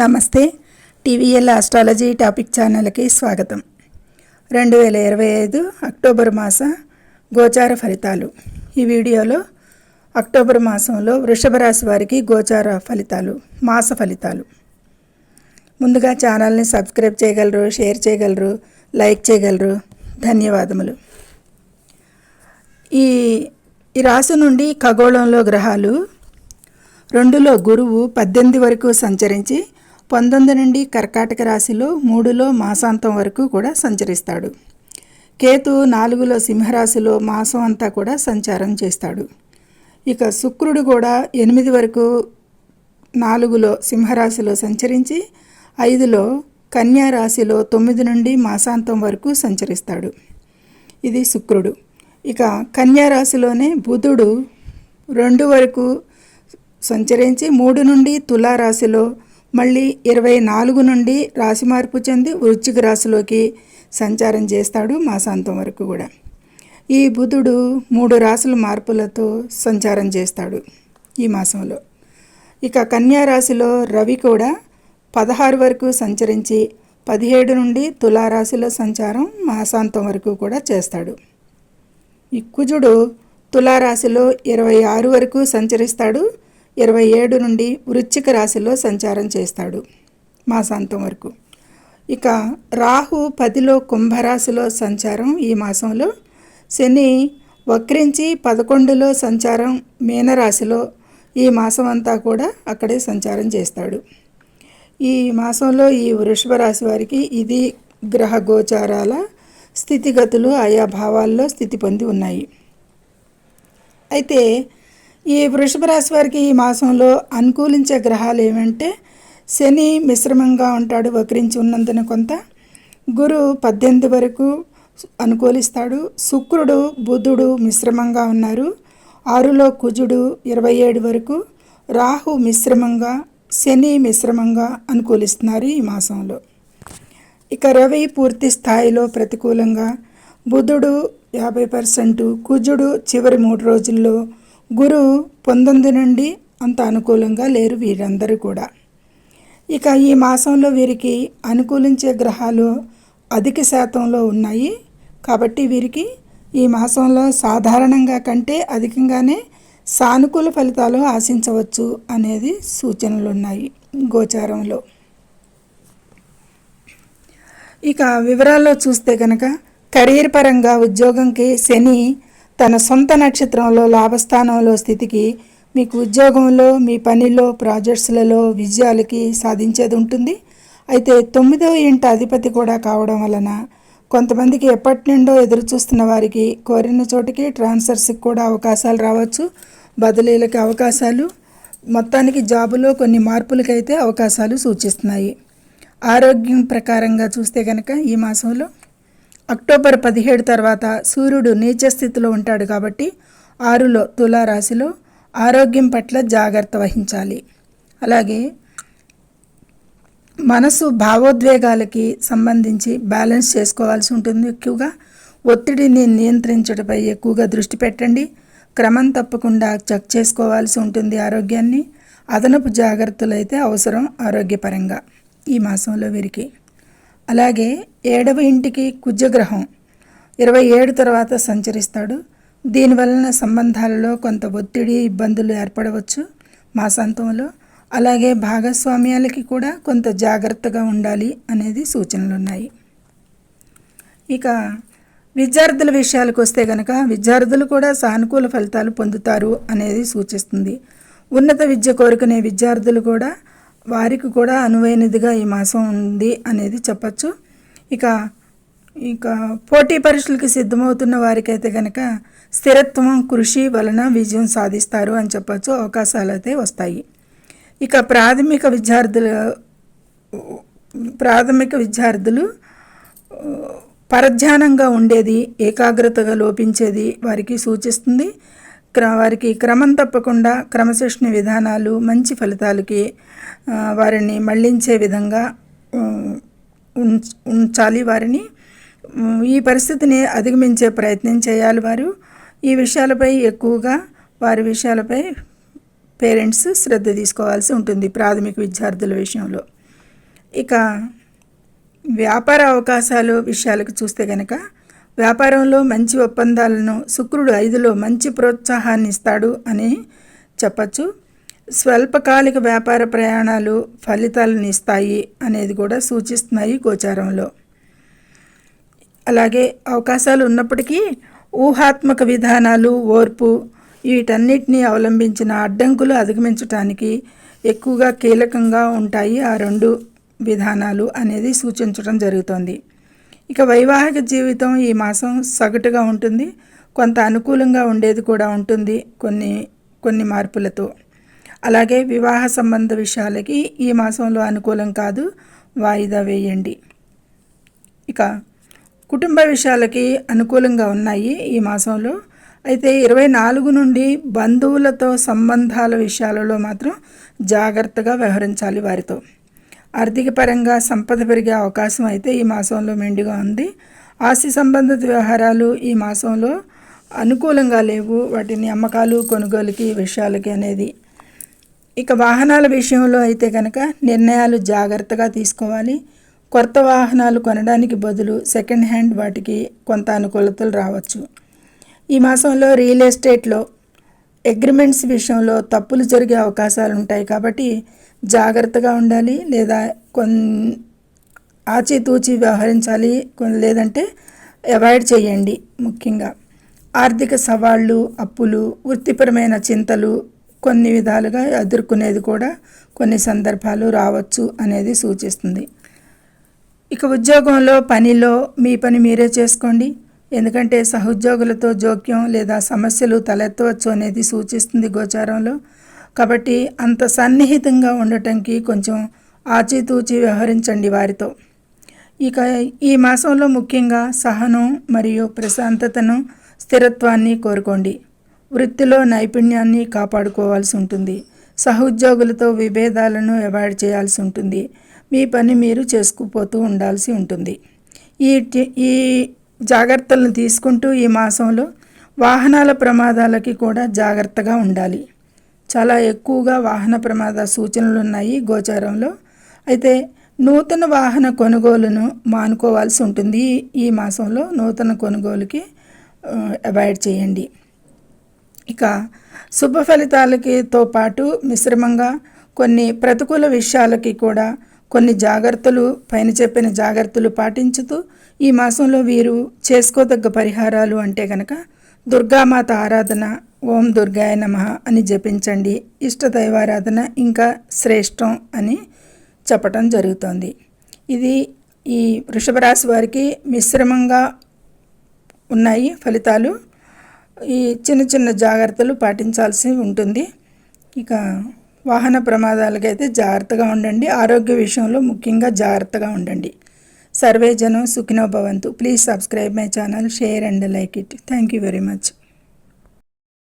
నమస్తే. TVL astrology topic ఛానల్కి స్వాగతం. రెండు వేల ఇరవై ఐదు అక్టోబర్ మాస గోచార ఫలితాలు. ఈ వీడియోలో అక్టోబర్ మాసంలో వృషభ రాశి వారికి గోచార ఫలితాలు మాస ఫలితాలు. ముందుగా ఛానల్ని సబ్స్క్రైబ్ చేయగలరు షేర్ చేయగలరు లైక్ చేయగలరు. ధన్యవాదములు. ఈ ఈ రాశి నుండి ఖగోళంలో గ్రహాలు రెండులో గురువు పద్దెనిమిది వరకు సంచరించి పంతొమ్మిది నుండి కర్కాటక రాశిలో మూడులో మాసాంతం వరకు కూడా సంచరిస్తాడు. కేతు నాలుగులో సింహరాశిలో మాసం అంతా కూడా సంచారం చేస్తాడు. ఇక శుక్రుడు కూడా ఎనిమిది వరకు నాలుగులో సింహరాశిలో సంచరించి ఐదులో కన్యారాశిలో తొమ్మిది నుండి మాసాంతం వరకు సంచరిస్తాడు. ఇది శుక్రుడు. ఇక కన్యారాశిలోనే బుధుడు రెండు వరకు సంచరించి మూడు నుండి తులారాశిలో మళ్ళీ ఇరవై నాలుగు నుండి రాశి మార్పు చెంది వృశ్చిక రాశిలోకి సంచారం చేస్తాడు మాసాంతం వరకు కూడా. ఈ బుధుడు మూడు రాశుల మార్పులతో సంచారం చేస్తాడు ఈ మాసంలో. ఇక కన్యా రాశిలో రవి కూడా పదహారు వరకు సంచరించి పదిహేడు నుండి తులారాశిలో సంచారం మాసాంతం వరకు కూడా చేస్తాడు. ఈ కుజుడు తులారాశిలో ఇరవై ఆరు వరకు సంచరిస్తాడు. ఇరవై ఏడు నుండి వృశ్చిక రాశిలో సంచారం చేస్తాడు మాసాంతం వరకు. ఇక రాహు పదిలో కుంభరాశిలో సంచారం ఈ మాసంలో. శని వక్రించి పదకొండులో సంచారం మీనరాశిలో ఈ మాసం అంతా కూడా అక్కడే సంచారం చేస్తాడు. ఈ మాసంలో ఈ వృషభ రాశి వారికి ఇది గ్రహ గోచారాల స్థితిగతులు ఆయా భావాల్లో స్థితి పొంది ఉన్నాయి. అయితే ఈ వృషభ రాశి వారికి ఈ మాసంలో అనుకూలించే గ్రహాలు ఏమంటే శని మిశ్రమంగా ఉంటాడు వక్రించి ఉన్నందున కొంత. గురు పద్దెనిమిది వరకు అనుకూలిస్తాడు. శుక్రుడు బుధుడు మిశ్రమంగా ఉన్నారు. ఆరులో కుజుడు ఇరవై ఏడు వరకు. రాహు మిశ్రమంగా శని మిశ్రమంగా అనుకూలిస్తున్నారు ఈ మాసంలో. ఇక రవి పూర్తి స్థాయిలో ప్రతికూలంగా. బుధుడు యాభై పర్సెంటు కుజుడు చివరి మూడు రోజుల్లో గురు పొందొంది నుండి అంత అనుకూలంగా లేరు వీరందరూ కూడా. ఇక ఈ మాసంలో వీరికి అనుకూలించే గ్రహాలు అధిక శాతంలో ఉన్నాయి. కాబట్టి వీరికి ఈ మాసంలో సాధారణంగా కంటే అధికంగానే సానుకూల ఫలితాలు ఆశించవచ్చు అనేది సూచనలు ఉన్నాయి గోచారంలో. ఇక వివరాల్లో చూస్తే కనుక కెరీర్ పరంగా ఉద్యోగంకి శని తన సొంత నక్షత్రంలో లాభస్థానంలో స్థితికి మీకు ఉద్యోగంలో మీ పనిలో ప్రాజెక్ట్స్లలో విజయాలకి సాధించేది ఉంటుంది. అయితే తొమ్మిదవ ఇంటి అధిపతి కూడా కావడం వలన కొంతమందికి ఎప్పటి నుండో ఎదురు చూస్తున్న వారికి కోరిన చోటికి ట్రాన్స్ఫర్స్కి కూడా అవకాశాలు రావచ్చు బదిలీలకి అవకాశాలు మొత్తానికి జాబులో కొన్ని మార్పులకైతే అవకాశాలు సూచిస్తున్నాయి. ఆరోగ్యం ప్రకారంగా చూస్తే కనుక ఈ మాసంలో అక్టోబర్ పదిహేడు తర్వాత సూర్యుడు నీచ స్థితిలో ఉంటాడు కాబట్టి ఆరులో తులారాశిలో ఆరోగ్యం పట్ల జాగ్రత్త వహించాలి. అలాగే మనసు భావోద్వేగాలకి సంబంధించి బ్యాలెన్స్ చేసుకోవాల్సి ఉంటుంది. ఎక్కువగా ఒత్తిడిని నియంత్రించడంపై ఎక్కువగా దృష్టి పెట్టండి. క్రమం తప్పకుండా చెక్ చేసుకోవాల్సి ఉంటుంది ఆరోగ్యాన్ని. అదనపు జాగ్రత్తలు అయితే అవసరం ఆరోగ్యపరంగా. ఈ మాసంలో వీరికి అలాగే ఏడవ ఇంటికి కుజగ్రహం ఇరవై ఏడు తర్వాత సంచరిస్తాడు. దీనివలన సంబంధాలలో కొంత ఒత్తిడి ఇబ్బందులు ఏర్పడవచ్చు మాసాంతంలో. అలాగే భాగస్వామ్యాలకి కూడా కొంత జాగ్రత్తగా ఉండాలి అనేది సూచనలు ఉన్నాయి ఇక విద్యార్థుల విషయాలకు వస్తే కనుక విద్యార్థులు కూడా సానుకూల ఫలితాలు పొందుతారు అనేది సూచిస్తుంది. ఉన్నత విద్య కోరుకునే విద్యార్థులు కూడా వారికి కూడా అనువైనదిగా ఈ మాసం ఉంది అనేది చెప్పచ్చు. ఇక ఇక పోటీ పరీక్షలకు సిద్ధమవుతున్న వారికైతే కనుక స్థిరత్వం కృషి వలన విజయం సాధిస్తారు అని చెప్పచ్చు. అవకాశాలు అయితే వస్తాయి. ఇక ప్రాథమిక విద్యార్థుల ప్రాథమిక విద్యార్థులు పరధ్యానంగా ఉండేది ఏకాగ్రతగా లోపించేది వారికి సూచిస్తుంది. వారికి క్రమం తప్పకుండా క్రమశిక్షణ విధానాలు మంచి ఫలితాలకి వారిని మళ్ళించే విధంగా ఉంచాలి. వారిని ఈ పరిస్థితిని అధిగమించే ప్రయత్నం చేయాలి వారు. ఈ విషయాలపై ఎక్కువగా వారి విషయాలపై పేరెంట్స్ శ్రద్ధ తీసుకోవాల్సి ఉంటుంది ప్రాథమిక విద్యార్థుల విషయంలో. ఇక వ్యాపార అవకాశాలు విషయాలకు చూస్తే కనుక వ్యాపారంలో మంచి ఒప్పందాలను శుక్రుడు ఐదులో మంచి ప్రోత్సాహాన్ని ఇస్తాడు అని చెప్పచ్చు. స్వల్పకాలిక వ్యాపార ప్రయాణాలు ఫలితాలను ఇస్తాయి అనేది కూడా సూచిస్తున్నాయి గోచారంలో. అలాగే అవకాశాలు ఉన్నప్పటికీ ఊహాత్మక విధానాలు ఓర్పు వీటన్నిటిని అవలంబించిన అడ్డంకులు అధిగమించడానికి ఎక్కువగా కీలకంగా ఉంటాయి ఆ రెండు విధానాలు అనేది సూచించడం జరుగుతోంది. ఇక వైవాహిక జీవితం ఈ మాసం సగటుగా ఉంటుంది. కొంత అనుకూలంగా ఉండేది కూడా ఉంటుంది కొన్ని కొన్ని మార్పులతో. అలాగే వివాహ సంబంధ విషయాలకి ఈ మాసంలో అనుకూలం కాదు. వాయిదా వేయండి. ఇక కుటుంబ విషయాలకి అనుకూలంగా ఉన్నాయి ఈ మాసంలో. అయితే ఇరవై నాలుగు నుండి బంధువులతో సంబంధాల విషయాలలో మాత్రం జాగ్రత్తగా వ్యవహరించాలి వారితో. ఆర్థిక పరంగా సంపద పెరిగే అవకాశం అయితే ఈ మాసంలో మెండుగా ఉంది. ఆస్తి సంబంధిత వ్యవహారాలు ఈ మాసంలో అనుకూలంగా లేవు. వాటిని అమ్మకాలు కొనుగోలుకి విషయాలకి అనేది. ఇక వాహనాల విషయంలో అయితే కనుక నిర్ణయాలు జాగ్రత్తగా తీసుకోవాలి. కొత్త వాహనాలు కొనడానికి బదులు సెకండ్ హ్యాండ్ వాటికి కొంత అనుకూలతలు రావచ్చు. ఈ మాసంలో రియల్ ఎస్టేట్లో అగ్రిమెంట్స్ విషయంలో తప్పులు జరిగే అవకాశాలు ఉంటాయి కాబట్టి జాగ్రత్తగా ఉండాలి లేదా కొన్ ఆచితూచి వ్యవహరించాలి లేదంటే అవాయిడ్ చేయండి ముఖ్యంగా. ఆర్థిక సవాళ్ళు అప్పులు వృత్తిపరమైన చింతలు కొన్ని విధాలుగా ఎదుర్కొనేది కూడా కొన్ని సందర్భాలు రావచ్చు అనేది సూచిస్తుంది. ఇక ఉద్యోగంలో పనిలో మీ పని మీరే చేసుకోండి. ఎందుకంటే సహోద్యోగులతో జోక్యం లేదా సమస్యలు తలెత్తవచ్చు అనేది సూచిస్తుంది గోచారంలో. కాబట్టి అంత సన్నిహితంగా ఉండటానికి కొంచెం ఆచితూచి వ్యవహరించండి వారితో. ఇక ఈ మాసంలో ముఖ్యంగా సహనం మరియు ప్రశాంతతను స్థిరత్వాన్ని కోరుకోండి. వృత్తిలో నైపుణ్యాన్ని కాపాడుకోవాల్సి ఉంటుంది. సహోద్యోగులతో విభేదాలను అవాయిడ్ చేయాల్సి ఉంటుంది. మీ పని మీరు చేసుకుపోతూ ఉండాల్సి ఉంటుంది. ఈ ఈ జాగ్రత్తలను తీసుకుంటూ ఈ మాసంలో వాహనాల ప్రమాదాలకి కూడా జాగ్రత్తగా ఉండాలి. చాలా ఎక్కువగా వాహన ప్రమాద సూచనలు ఉన్నాయి గోచారంలో. అయితే నూతన వాహన కొనుగోలును మానుకోవాల్సి ఉంటుంది. ఈ మాసంలో నూతన కొనుగోలుకి అవాయిడ్ చేయండి. ఇక శుభ ఫలితాలకితో పాటు మిశ్రమంగా కొన్ని ప్రతికూల విషయాలకి కూడా కొన్ని జాగ్రత్తలు పైన చెప్పిన జాగ్రత్తలు పాటించుతూ ఈ మాసంలో వీరు చేసుకోదగ్గ పరిహారాలు అంటే కనుక దుర్గామాత ఆరాధన ఓం దుర్గాయ నమ అని జపించండి. ఇష్ట దైవారాధన ఇంకా శ్రేష్టం అని చెప్పటం జరుగుతోంది. ఇది ఈ వృషభ రాశి వారికి మిశ్రమంగా ఉన్నాయి ఫలితాలు. ఈ చిన్న చిన్న జాగ్రత్తలు పాటించాల్సి ఉంటుంది. ఇక వాహన ప్రమాదాలకైతే జాగ్రత్తగా ఉండండి. ఆరోగ్య విషయంలో ముఖ్యంగా జాగ్రత్తగా ఉండండి. సర్వే జనం సుఖినో భవంతు. Please subscribe my channel share and like it. Thank you very much.